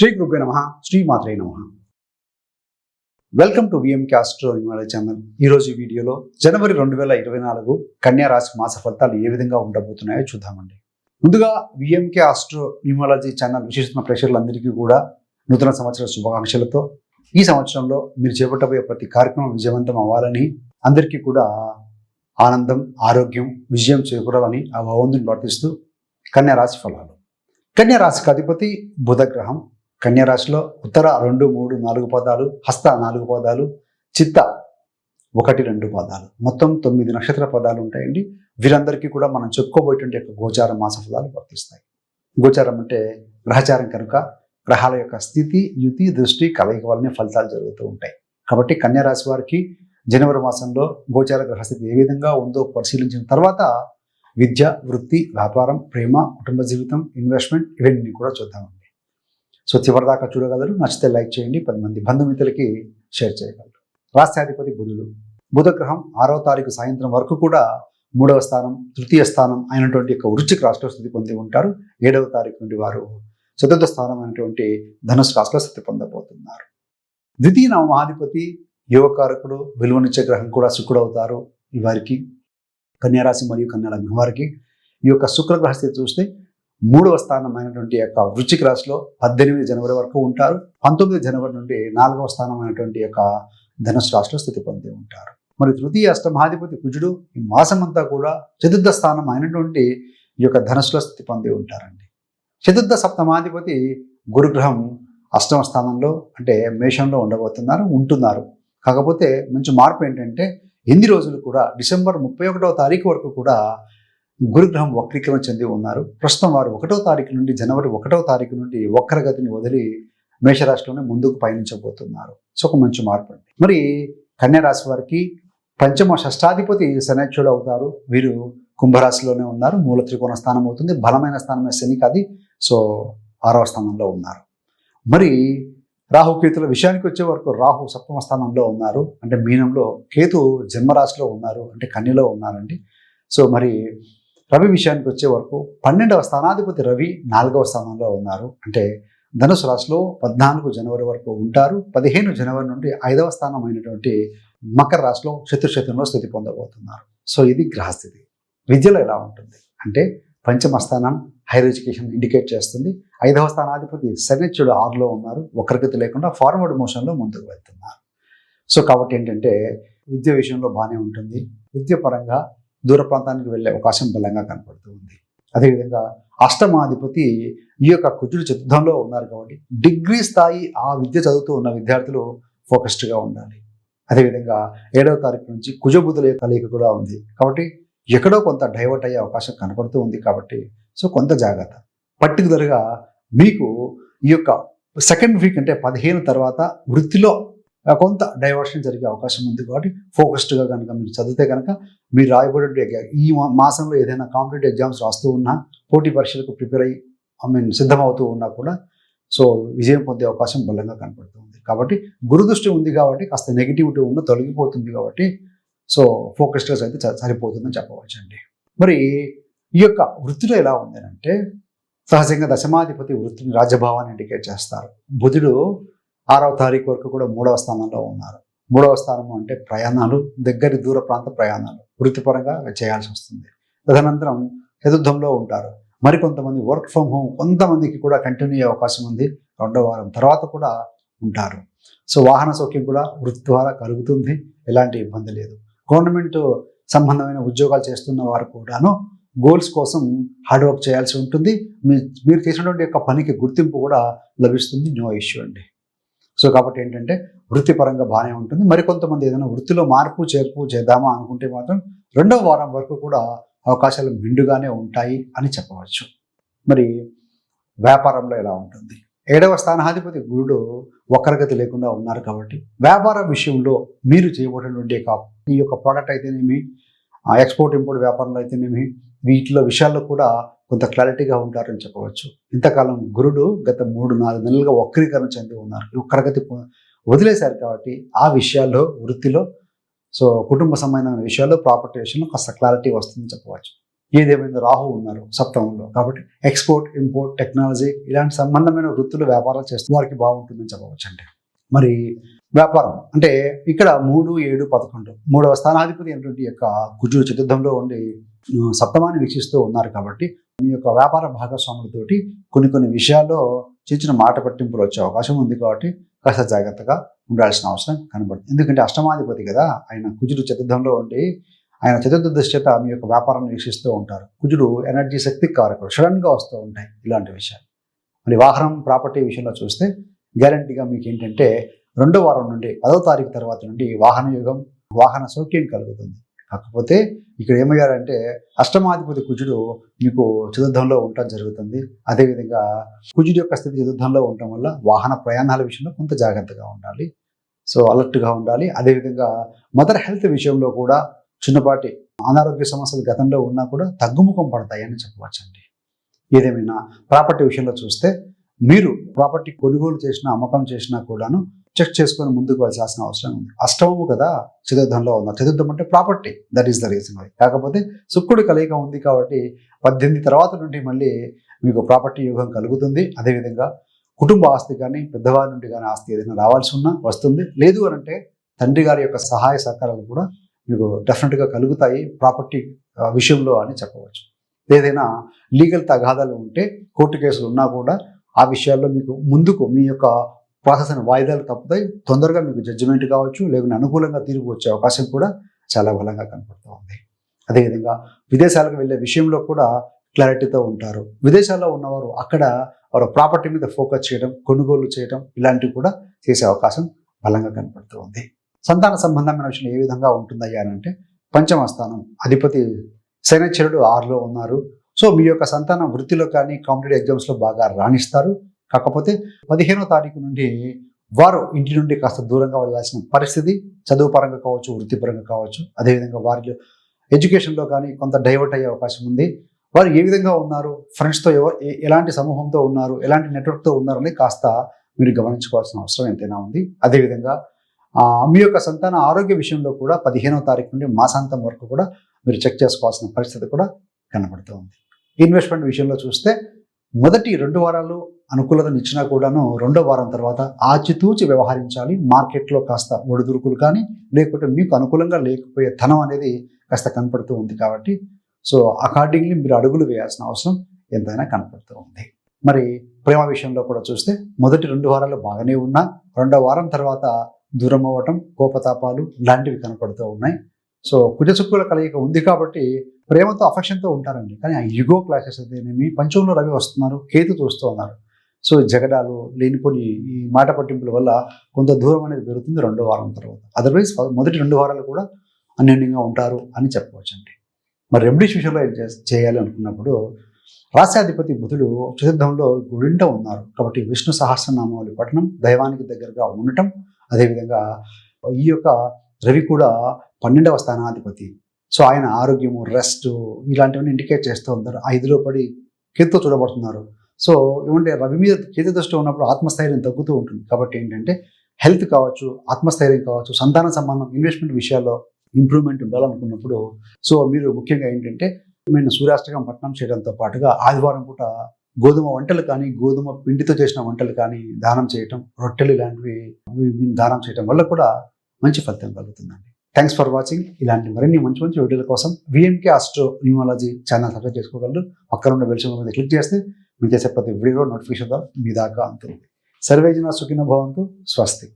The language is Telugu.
శ్రీ గురుభ్య నమ. శ్రీ మాత్రే నమ welcome to V M K astro Himalaya channel ఈరోజు వీడియోలో జనవరి రెండు వేల ఇరవై నాలుగు కన్యారాశి మాస ఫలితాలు ఏ విధంగా ఉండబోతున్నాయో చూద్దామండి. ముందుగా విఎంకే ఆస్ట్రో న్యూమాలజీ ఛానల్ విశేషమైన ప్రేక్షకులందరికీ కూడా నూతన సంవత్సర శుభాకాంక్షలతో ఈ సంవత్సరంలో మీరు చేపట్టబోయే ప్రతి కార్యక్రమం విజయవంతం అవ్వాలని అందరికీ కూడా ఆనందం ఆరోగ్యం విజయం చేకూరాలని ఆ భగవంతుని ప్రార్థిస్తూ కన్యా రాశి ఫలాలు. కన్యా రాశికి అధిపతి బుధగ్రహం. కన్యారాశిలో ఉత్తర రెండు మూడు నాలుగు పదాలు హస్త నాలుగు పదాలు చిత్త ఒకటి రెండు పదాలు. మొత్తం తొమ్మిది నక్షత్ర పదాలు ఉంటాయండి. వీరందరికీ కూడా మనం చెప్పుకోబోయేటువంటి యొక్క గోచార మాస ఫలాలు వర్తిస్తాయి. గోచారం అంటే గ్రహచారం కనుక గ్రహాల యొక్క స్థితి యుతి దృష్టి కలయిక వల్లనే ఫలితాలు జరుగుతూ ఉంటాయి. కాబట్టి కన్యారాశి వారికి జనవరి మాసంలో గోచార గ్రహస్థితి ఏ విధంగా ఉందో పరిశీలించిన తర్వాత విద్య వృత్తి వ్యాపారం ప్రేమ కుటుంబ జీవితం ఇన్వెస్ట్మెంట్ ఇవన్నీ కూడా చూద్దామండి. సో చివరిదాకా చూడగలరు. నచ్చితే లైక్ చేయండి. పది మంది బంధుమిత్రులకి షేర్ చేయగలరు. రాష్ట్రాధిపతి బుధుడు. బుధగ్రహం ఆరో ఆరవ తారీఖు సాయంత్రం వరకు కూడా మూడవ స్థానం తృతీయ స్థానం అయినటువంటి యొక్క వృచ్చిక రాష్ట్ర స్థితి పొంది ఉంటారు. ఏడవ తారీఖు నుండి వారు చతుర్థ స్థానం అయినటువంటి ధనుసు రాష్ట్ర స్థితి పొందబోతున్నారు. ద్వితీయ నవమాధిపతి యువకారకుడు విలువనిచ్చే గ్రహం కూడా శుక్రుడు అవుతారు ఈ వారికి. కన్యారాశి మరియు కన్యా లగ్నం వారికి. ఈ యొక్క శుక్రగ్రహ స్థితి చూస్తే మూడవ స్థానం అయినటువంటి యొక్క వృచ్చిక రాశిలో పద్దెనిమిది జనవరి వరకు ఉంటారు. పంతొమ్మిది జనవరి నుండి నాలుగవ స్థానం అయినటువంటి యొక్క ధనుసు రాశిలో స్థితి పొంది ఉంటారు. మరి తృతీయ అష్టమాధిపతి కుజుడు ఈ మాసం అంతా కూడా చతుర్థ స్థానం అయినటువంటి ఈ యొక్క ధనుసులో స్థితి పొంది ఉంటారండి. చతుర్థ సప్తమాధిపతి గురుగ్రహం అష్టమ స్థానంలో అంటే మేషంలో ఉండబోతున్నారు ఉంటున్నారు. కాకపోతే మంచి మార్పు ఏంటంటే ఎన్ని రోజులు కూడా డిసెంబర్ ముప్పై ఒకటవ తారీఖు వరకు కూడా గురుగ్రహం వక్రీకరణ చెంది ఉన్నారు. ప్రస్తుతం వారు ఒకటో తారీఖు నుండి జనవరి ఒకటో తారీఖు నుండి వక్రగతిని వదిలి మేషరాశిలోనే ముందుకు పయనించబోతున్నారు. సో ఒక మంచి మార్పు అండి. మరి కన్యారాశి వారికి పంచమ షష్టాధిపతి శనేశ్వరుడు అవుతారు. వీరు కుంభరాశిలోనే ఉన్నారు. మూల త్రికోణ స్థానం అవుతుంది. బలమైన స్థానమే శని అది సో ఆరవ స్థానంలో ఉన్నారు. మరి రాహుకేతుల విషయానికి వచ్చే వరకు రాహు సప్తమ స్థానంలో ఉన్నారు. అంటే మీనంలో కేతు జన్మరాశిలో ఉన్నారు. అంటే కన్యలో ఉన్నారండి. సో మరి రవి విషయానికి వచ్చే వరకు పన్నెండవ స్థానాధిపతి రవి నాలుగవ స్థానంలో ఉన్నారు. అంటే ధనుసు రాశిలో పద్నాలుగు జనవరి వరకు ఉంటారు. పదిహేను జనవరి నుండి ఐదవ స్థానం అయినటువంటి మకర రాశిలో చతుర్శతంలో స్థితి పొందబోతున్నారు. సో ఇది గ్రహస్థితి. విద్యలో ఎలా ఉంటుంది? అంటే పంచమ స్థానం హైయర్ ఎడ్యుకేషన్ ఇండికేట్ చేస్తుంది. ఐదవ స్థానాధిపతి శనిచ్చుడు ఆరులో ఉన్నారు. ఒకరిగతి లేకుండా ఫార్వర్డ్ మోషన్లో ముందుకు వెళ్తున్నారు. సో కాబట్టి ఏంటంటే విద్య విషయంలో బాగానే ఉంటుంది. విద్య పరంగా దూర ప్రాంతానికి వెళ్ళే అవకాశం బలంగా కనపడుతూ ఉంది. అదేవిధంగా అష్టమాధిపతి ఈ యొక్క కుజుడు చతుర్థంలో ఉన్నారు కాబట్టి డిగ్రీ స్థాయి ఆ విద్య చదువుతూ ఉన్న విద్యార్థులు ఫోకస్డ్గా ఉండాలి. అదేవిధంగా ఏడవ తారీఖు నుంచి కుజబుధుల యొక్క కలయిక కూడా ఉంది కాబట్టి ఎక్కడో కొంత డైవర్ట్ అయ్యే అవకాశం కనపడుతూ ఉంది కాబట్టి సో కొంత జాగ్రత్త. పర్టికులర్గా మీకు ఈ యొక్క సెకండ్ వీక్ అంటే పదిహేను తర్వాత వృత్తిలో కొంత డైవర్షన్ జరిగే అవకాశం ఉంది కాబట్టి ఫోకస్డ్గా కనుక మీరు చదివితే కనుక మీరు రాయబడే ఈ మాసంలో ఏదైనా కాంపిటేటివ్ ఎగ్జామ్స్ రాస్తూ ఉన్నా పోటీ పరీక్షలకు ప్రిపేర్ అయ్యి ఐ మీన్ సిద్ధమవుతూ ఉన్నా కూడా సో విజయం పొందే అవకాశం బలంగా కనపడుతుంది కాబట్టి గురుదృష్టి ఉంది కాబట్టి కాస్త నెగిటివిటీ ఉన్న తొలగిపోతుంది కాబట్టి సో ఫోకస్డ్గా అయితే సరిపోతుందని చెప్పవచ్చు అండి మరి ఈ యొక్క వృత్తిలో ఎలా ఉంది అంటే సహజంగా దశమాధిపతి వృత్తిని రాజభావాన్ని ఇండికేట్ చేస్తారు. బుధుడు ఆరవ తారీఖు వరకు కూడా మూడవ స్థానంలో ఉన్నారు. మూడవ స్థానము అంటే ప్రయాణాలు దగ్గర దూర ప్రాంత ప్రయాణాలు. వృత్తిపరంగా చేయాల్సి వస్తుంది. తదనంతరం చతుర్థంలో ఉంటారు. మరికొంతమంది వర్క్ ఫ్రమ్ హోమ్ కొంతమందికి కూడా కంటిన్యూ అయ్యే అవకాశం ఉంది. రెండో వారం తర్వాత కూడా ఉంటారు. సో వాహన సౌఖ్యం కూడా వృత్తి ద్వారా కలుగుతుంది. ఎలాంటి ఇబ్బంది లేదు. గవర్నమెంట్ సంబంధమైన ఉద్యోగాలు చేస్తున్న వారు కూడాను గోల్స్ కోసం హార్డ్ వర్క్ చేయాల్సి ఉంటుంది. మీ మీరు చేసినటువంటి యొక్క పనికి గుర్తింపు కూడా లభిస్తుంది. నో ఇష్యూ అండి. సో కాబట్టి ఏంటంటే వృత్తిపరంగా బాగానే ఉంటుంది. మరికొంతమంది ఏదైనా వృత్తిలో మార్పు చేర్పు చేద్దామా అనుకుంటే మాత్రం రెండవ వారం వరకు కూడా అవకాశాలు మిండుగానే ఉంటాయి అని చెప్పవచ్చు. మరి వ్యాపారంలో ఎలా ఉంటుంది? ఏడవ స్థానాధిపతి గురుడు వక్రగతి లేకుండా ఉన్నారు కాబట్టి వ్యాపార విషయంలో మీరు చేయబోయేటువంటి ఈ యొక్క ప్రోడక్ట్ అయితేనేమి ఎక్స్పోర్ట్ ఇంపోర్ట్ వ్యాపారంలో అయితేనేమి వీటిలో విషయాల్లో కూడా కొంత క్లారిటీగా ఉంటారని చెప్పవచ్చు. ఇంతకాలం గురుడు గత మూడు నాలుగు నెలలుగా వక్రీకరణ చెంది ఉన్నారు. కరగతి వదిలేశారు కాబట్టి ఆ విషయాల్లో వృత్తిలో సో కుటుంబ సంబంధమైన విషయాల్లో ప్రాపర్టీ విషయంలో కాస్త క్లారిటీ వస్తుందని చెప్పవచ్చు. ఏదేమైందో రాహు ఉన్నారు సప్తమంలో కాబట్టి ఎక్స్పోర్ట్ ఇంపోర్ట్ టెక్నాలజీ ఇలాంటి సంబంధమైన వృత్తులు వ్యాపారాలు చేస్తే వారికి బాగుంటుందని చెప్పవచ్చు అండి. మరి వ్యాపారం అంటే ఇక్కడ మూడు ఏడు పదకొండు మూడవ స్థానాధిపతి అయినటువంటి యొక్క కుజుడు చతుర్థంలో ఉండి సప్తమాన్ని వీక్షిస్తూ ఉన్నారు కాబట్టి మీ యొక్క వ్యాపార భాగస్వాములతోటి కొన్ని కొన్ని విషయాల్లో చిన్న చిన్న మాట పట్టింపులు వచ్చే అవకాశం ఉంది కాబట్టి కాస్త జాగ్రత్తగా ఉండాల్సిన అవసరం కనబడుతుంది. ఎందుకంటే అష్టమాధిపతి కదా ఆయన కుజుడు చతుర్థంలో ఉండి ఆయన చతుర్థ దశ చేత మీ యొక్క వ్యాపారాన్ని వీక్షిస్తూ ఉంటారు. కుజుడు ఎనర్జీ శక్తి కారకుడు సడన్గా వస్తూ ఉంటాయి ఇలాంటి విషయాలు. మరి వాహనం ప్రాపర్టీ విషయంలో చూస్తే గ్యారంటీగా మీకు ఏంటంటే రెండో వారం నుండి పదో తారీఖు తర్వాత నుండి వాహన యుగం వాహన సౌఖ్యం కలుగుతుంది. కాకపోతే ఇక్కడ ఏమయ్యారంటే అష్టమాధిపతి కుజుడు మీకు చతుర్థంలో ఉండటం జరుగుతుంది. అదేవిధంగా కుజుడు యొక్క స్థితి చతుర్థంలో ఉండటం వల్ల వాహన ప్రయాణాల విషయంలో కొంత జాగ్రత్తగా ఉండాలి. సో అలర్ట్గా ఉండాలి. అదేవిధంగా మదర్ హెల్త్ విషయంలో కూడా చిన్నపాటి అనారోగ్య సమస్యలు గతంలో ఉన్నా కూడా తగ్గుముఖం పడతాయని చెప్పవచ్చండి. ఏదేమైనా ప్రాపర్టీ విషయంలో చూస్తే మీరు ప్రాపర్టీ కొనుగోలు చేసినా అమ్మకం చేసినా కూడాను చెక్ చేసుకొని ముందుకు వెళ్ళాల్సిన అవసరం ఉంది. అష్టమము కదా చతుర్థంలో ఉన్న. చతుర్థం అంటే property that is the reason why కాకపోతే శుక్రుడి కలయిక ఉంది కాబట్టి పద్దెనిమిది తర్వాత నుండి మళ్ళీ మీకు ప్రాపర్టీ యుగం కలుగుతుంది. అదేవిధంగా కుటుంబ ఆస్తి కానీ పెద్దవారి నుండి కానీ ఆస్తి ఏదైనా రావాల్సి ఉన్నా వస్తుంది. లేదు అని అంటే తండ్రి గారి యొక్క సహాయ సహకారాలు కూడా మీకు డెఫినెట్గా కలుగుతాయి. ప్రాపర్టీ విషయంలో అని చెప్పవచ్చు. ఏదైనా లీగల్ తగాదాలు ఉంటే కోర్టు కేసులు ఉన్నా కూడా ఆ విషయాల్లో మీకు ముందుకు మీ యొక్క ప్రాసెస్ అనే వాయిదాలు తప్పుతాయి. తొందరగా మీకు జడ్జిమెంట్ కావచ్చు లేకుంటే అనుకూలంగా తీర్పు వచ్చే అవకాశం కూడా చాలా బలంగా కనపడుతూ ఉంది. అదేవిధంగా విదేశాలకు వెళ్ళే విషయంలో కూడా క్లారిటీతో ఉంటారు. విదేశాల్లో ఉన్నవారు అక్కడ వారు ప్రాపర్టీ మీద ఫోకస్ చేయడం కొనుగోలు చేయడం ఇలాంటివి కూడా చేసే అవకాశం బలంగా కనపడుతూ ఉంది. సంతాన సంబంధమైన విషయం ఏ విధంగా ఉంటుందయ్యా అని అంటే పంచమ స్థానం అధిపతి శనిచరుడు ఆరులో ఉన్నారు. సో మీ యొక్క సంతానం వృత్తిలో కానీ కాంపిటేటివ్ ఎగ్జామ్స్లో బాగా రాణిస్తారు. కాకపోతే పదిహేనో తారీఖు నుండి వారు ఇంటి నుండి కాస్త దూరంగా వెళ్ళాల్సిన పరిస్థితి చదువు పరంగా కావచ్చు వృత్తిపరంగా కావచ్చు అదేవిధంగా వారిలో ఎడ్యుకేషన్లో కానీ కొంత డైవర్ట్ అయ్యే అవకాశం ఉంది. వారు ఏ విధంగా ఉన్నారు ఫ్రెండ్స్తో ఎలాంటి సమూహంతో ఉన్నారు ఎలాంటి నెట్వర్క్తో ఉన్నారని కాస్త మీరు గమనించుకోవాల్సిన అవసరం ఎంతైనా ఉంది. అదేవిధంగా మీ యొక్క సంతాన ఆరోగ్య విషయంలో కూడా పదిహేనో తారీఖు నుండి మాసాంతం వరకు కూడా మీరు చెక్ చేసుకోవాల్సిన పరిస్థితి కూడా కనబడుతూ ఉంది. ఇన్వెస్ట్మెంట్ విషయంలో చూస్తే మొదటి రెండు వారాలు అనుకూలతను ఇచ్చినా కూడాను రెండో వారం తర్వాత ఆచితూచి వ్యవహరించాలి. మార్కెట్లో కాస్త ఒడిదురుకులు కానీ లేకుంటే మీకు అనుకూలంగా లేకపోయే ధనం అనేది కాస్త కనపడుతూ ఉంది కాబట్టి సో అకార్డింగ్లీ మీరు అడుగులు వేయాల్సిన అవసరం ఎంతైనా కనపడుతూ ఉంది. మరి ప్రేమ విషయంలో కూడా చూస్తే మొదటి రెండు వారాలు బాగానే ఉన్నా రెండో వారం తర్వాత దూరం అవ్వటం కోపతాపాలు లాంటివి కనపడుతూ ఉన్నాయి. సో కుజచుక్కుల కలయిక ఉంది కాబట్టి ప్రేమతో అఫెక్షన్తో ఉంటారండి. కానీ ఆ యుగో క్లాసెస్ అయితేనేమి పంచంలో రవి వస్తున్నారు కేతు చూస్తూ ఉన్నారు. సో జగడాలు లేనిపోని ఈ మాట పట్టింపుల వల్ల కొంత దూరం అనేది పెరుగుతుంది రెండో వారం తర్వాత. అదర్వైజ్ మొదటి రెండు వారాలు కూడా అన్యోన్యంగా ఉంటారు అని చెప్పవచ్చండి. మరి రెమెడీస్ విషయంలో ఏం చే- చేయాలి అనుకున్నప్పుడు రాస్యాధిపతి బుధుడు చతుర్థంలో గుడింట ఉన్నారు. కాబట్టి విష్ణు సహస్రనామావళి పఠనం దైవానికి దగ్గరగా ఉండటం అదేవిధంగా ఈ యొక్క రవి కూడా పన్నెండవ స్థానాధిపతి. సో ఆయన ఆరోగ్యము రెస్ట్ ఇలాంటివన్నీ ఇండికేట్ చేస్తూ ఉంటారు. ఐదులో పడి కేతితో చూడబడుతున్నారు. సో ఏమంటే రవి మీద కేతు దృష్టి ఉన్నప్పుడు ఆత్మస్థైర్యం తగ్గుతూ ఉంటుంది. కాబట్టి ఏంటంటే హెల్త్ కావచ్చు ఆత్మస్థైర్యం కావచ్చు సంతాన సంబంధం ఇన్వెస్ట్మెంట్ విషయాల్లో ఇంప్రూవ్మెంట్ ఉండాలనుకున్నప్పుడు సో మీరు ముఖ్యంగా ఏంటంటే మేము సూర్యాష్టకం పట్టణం చేయడంతో పాటుగా ఆదివారం పూట గోధుమ వంటలు కానీ గోధుమ పిండితో చేసిన వంటలు కానీ దానం చేయటం రొట్టెలు ఇలాంటివి దానం చేయటం వల్ల కూడా మంచి ఫలితం కలుగుతుందండి. థ్యాంక్స్ ఫర్ వాచింగ్ ఇలాంటి మరిన్ని మంచి మంచి వీడియోల కోసం V M K astro numerology channel subscribe చేసుకోగలరు. పక్కన ఉన్న బెల్ మీద క్లిక్ చేస్తే మీరు చేసే ప్రతి వీడియో నోటిఫికేషన్ మీ దాకా అంతుంది. సర్వేజన సుఖిన భవంతు. స్వస్తి.